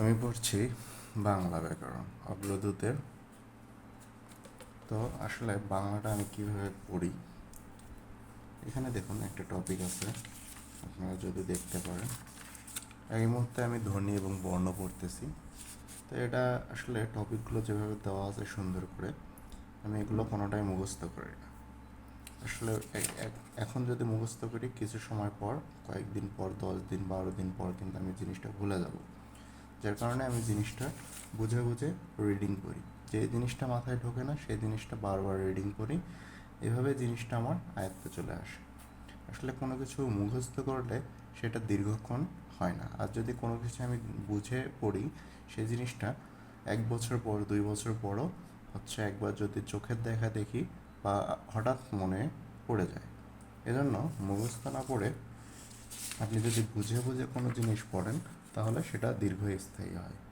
আমি পড়ছি বাংলা ব্যাকরণ, অগ্রদূতের। তো আসলে বাংলাটা আমি কীভাবে পড়ি? এখানে দেখুন একটা টপিক আছে, আপনারা যদি দেখতে পারেন। এই মুহূর্তে আমি ধ্বনি এবং বর্ণ পড়তেছি। তো এটা আসলে টপিকগুলো যেভাবে দেওয়া আছে সুন্দর করে, আমি এগুলো কোনোটাই মুখস্থ করি না। আসলে এখন যদি মুখস্থ করি, কিছু সময় পর, কয়েকদিন পর, দশ দিন, বারো দিন পর কিন্তু আমি জিনিসটা ভুলে যাব। যার কারণে আমি জিনিসটা বুঝে বুঝে রিডিং করি। যে জিনিসটা মাথায় ঢোকে না সেই জিনিসটা বারবার রিডিং করি। এভাবে জিনিসটা আমার আয়ত্তে চলে আসে। আসলে কোনো কিছু মুখস্থ করলে সেটা দীর্ঘক্ষণ হয় না। আর যদি কোনো কিছু আমি বুঝে পড়ি সেই জিনিসটা এক বছর পর, দুই বছর পরও হচ্ছে একবার যদি চোখের দেখা দেখি বা হঠাৎ মনে পড়ে যায়। এজন্য মুখস্থ না পড়ে আপনি যদি বুঝে বুঝে কোনো জিনিস পড়েন তাহলে সেটা দীর্ঘস্থায়ী হয়।